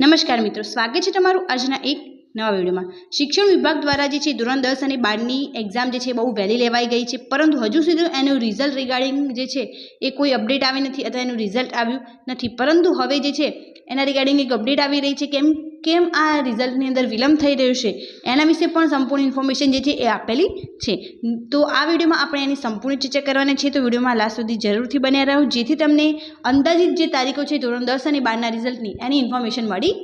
નમસ્કાર મિત્રો સ્વાગત છે તમારું આજના એક નવા વિડીયોમાં. શિક્ષણ વિભાગ દ્વારા જે છે ધોરણ દસ અને બારની એક્ઝામ જે છે બહુ વહેલી લેવાઈ ગઈ છે, પરંતુ હજુ સુધી એનું રિઝલ્ટ રિગાર્ડિંગ જે છે એ કોઈ અપડેટ આવી નથી અથવા એનું રિઝલ્ટ આવ્યું નથી. પરંતુ હવે જે છે એના રિગાર્ડિંગ એક અપડેટ આવી રહી છે, કેમ કેમ આ રિઝલ્ટની અંદર વિલંબ થઈ રહ્યો છે, એના વિશે પણ સંપૂર્ણ ઇન્ફોર્મેશન જે છે એ આપેલી છે. તો આ વિડીયોમાં આપણે એની સંપૂર્ણ ચર્ચા કરવાની છે તો વિડીયોમાં લાસ્ટ સુધી જરૂરથી બન્યા રહો. જેથી તમને અંદાજિત જે તારીખો છે ધોરણ દસ અને બારના રિઝલ્ટની એની ઇન્ફોર્મેશન મળી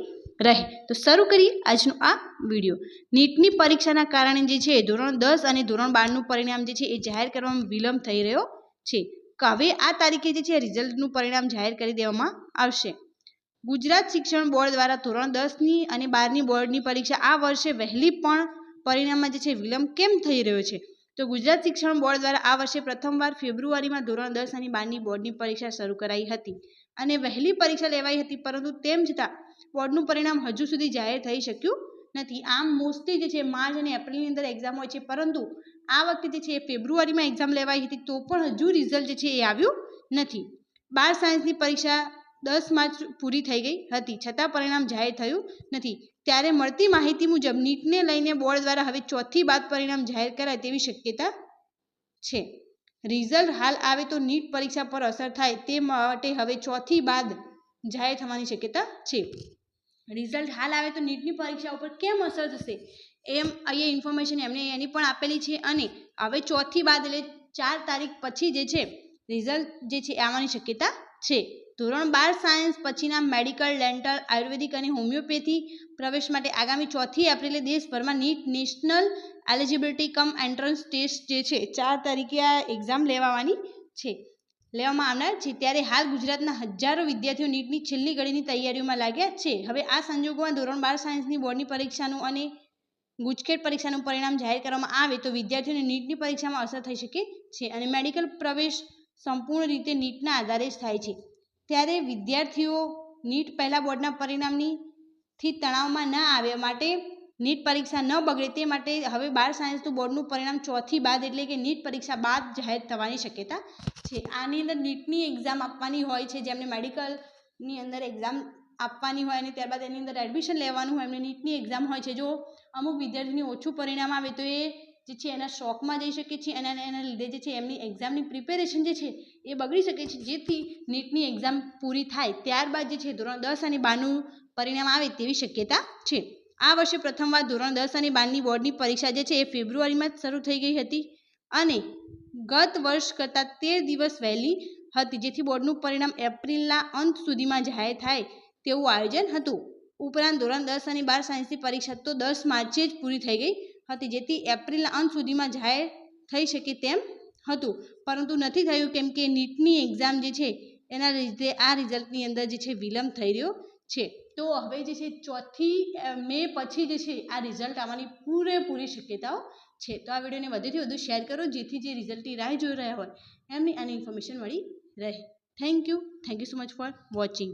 રહે. તો શરૂ કરીએ આજનો આ વીડિયો. નીટની પરીક્ષાના કારણે જે છે, ધોરણ દસ અને ધોરણ બારનું પરિણામ જે છે, એ જાહેર કરવામાં વિલંબ થઈ રહ્યો છે. હવે આ તારીખે જે છે, રિઝલ્ટનું પરિણામ જાહેર કરી દેવામાં આવશે. ગુજરાત શિક્ષણ બોર્ડ દ્વારા ધોરણ દસની અને બારની બોર્ડની પરીક્ષા આ વર્ષે વહેલી પણ પરિણામમાં જે છે, વિલંબ કેમ થઈ રહ્યો છે? તો ગુજરાત શિક્ષણ બોર્ડ દ્વારા આ વર્ષે પ્રથમવાર ફેબ્રુઆરીમાં ધોરણ દસ અને બારની બોર્ડની પરીક્ષા શરૂ કરાઈ હતી અને વહેલી પરીક્ષા લેવાઈ હતી, પરંતુ તેમ છતાં બોર્ડનું પરિણામ હજુ સુધી જાહેર થઈ શક્યું નથી. આમ મોસ્ટલી જે છે, માર્ચ અને એપ્રિલની અંદર એક્ઝામ હોય છે, પરંતુ આ વખતે જે છે એ ફેબ્રુઆરીમાં એક્ઝામ લેવાઈ હતી, તો પણ હજુ રિઝલ્ટ જે છે, એ આવ્યું નથી. બાર સાયન્સની પરીક્ષા દસ માર્ચ પૂરી થઈ ગઈ હતી, છતાં પરિણામ જાહેર થયું નથી. ત્યારે મળતી માહિતી મુજબ નીટને લઈને બોર્ડ દ્વારા હવે ચોથી બાદ પરિણામ જાહેર કરાય તેવી શક્યતા છે. રિઝલ્ટ હાલ આવે તો નીટ પરીક્ષા પર અસર થાય તે માટે હવે ચોથી બાદ જાહેર થવાની શક્યતા છે. રિઝલ્ટ હાલ આવે તો નીટની પરીક્ષા ઉપર કેમ અસર થશે? એમ અહીંયા ઇન્ફોર્મેશન એમને એની પણ આપેલી છે અને હવે ચોથી બાદ એટલે ચાર તારીખ પછી જે છે, રિઝલ્ટ જે છે આવવાની શક્યતા છે. ધોરણ બાર સાયન્સ પછીના મેડિકલ, ડેન્ટલ, આયુર્વેદિક અને હોમિયોપેથી પ્રવેશ માટે આગામી ચોથી એપ્રિલે દેશભરમાં NEET national eligibility cum entrance test જે છે ચાર તારીખે આ એક્ઝામ લેવાની છે. લેવામાં આવનાર છે, ત્યારે હાલ ગુજરાતના હજારો વિદ્યાર્થીઓ નીટની છેલ્લી ઘડીની તૈયારીઓમાં લાગ્યા છે. હવે આ સંજોગોમાં ધોરણ બાર સાયન્સની બોર્ડની પરીક્ષાનું અને ગુજકેટ પરીક્ષાનું પરિણામ જાહેર કરવામાં આવે તો વિદ્યાર્થીઓને નીટની પરીક્ષામાં અસર થઈ શકે છે અને મેડિકલ પ્રવેશ સંપૂર્ણ રીતે નીટના આધારે જ થાય છે. ત્યારે વિદ્યાર્થીઓ નીટ પહેલાં બોર્ડના પરિણામની થી તણાવમાં ન આવે માટે નીટ પરીક્ષા ન બગડે તે માટે હવે બાર સાયન્સનું બોર્ડનું પરિણામ ચોથી બાદ એટલે કે નીટ પરીક્ષા બાદ જાહેર થવાની શક્યતા છે. આની અંદર નીટની એક્ઝામ આપવાની હોય છે, જેમને મેડિકલની અંદર એક્ઝામ આપવાની હોય અને ત્યારબાદ એની અંદર એડમિશન લેવાનું હોય, એમને નીટની એક્ઝામ હોય છે. જો અમુક વિદ્યાર્થીની ઓછું પરિણામ આવે તો એ જે છે એના શોખમાં જઈ શકે છે અને એના લીધે જે છે એમની એક્ઝામની પ્રિપેરેશન જે છે એ બગડી શકે છે. જેથી નીટની એક્ઝામ પૂરી થાય ત્યારબાદ જે છે ધોરણ દસ અને બારનું પરિણામ આવે તેવી શક્યતા છે. આ વર્ષે પ્રથમવાર ધોરણ દસ અને બારની બોર્ડની પરીક્ષા જે છે એ ફેબ્રુઆરીમાં શરૂ થઈ ગઈ હતી અને ગત વર્ષ કરતાં તેર દિવસ વહેલી હતી, જેથી બોર્ડનું પરિણામ એપ્રિલના અંત સુધીમાં જાહેર થાય તેવું આયોજન હતું. ઉપરાંત ધોરણ દસ અને બાર સાયન્સની પરીક્ષા તો દસ માર્ચે જ પૂરી થઈ ગઈ હતી, જેથી એપ્રિલના અંત સુધીમાં જાહેર થઈ શકે તેમ હતું. પરંતુ નથી થયું કેમ કે નીટની એક્ઝામ જે છે એના લીધે આ રિઝલ્ટની અંદર જે છે વિલંબ થઈ રહ્યો છે. તો હવે જે છે ચોથી મે પછી જે છે આ રિઝલ્ટ આવવાની પૂરેપૂરી શક્યતાઓ છે. તો આ વિડીયોને વધુથી વધુ શેર કરો, જેથી જે રિઝલ્ટની રાહ જોઈ રહ્યા હોય એમની આની ઇન્ફોર્મેશન મળી રહે. Thank you thank you so much for watching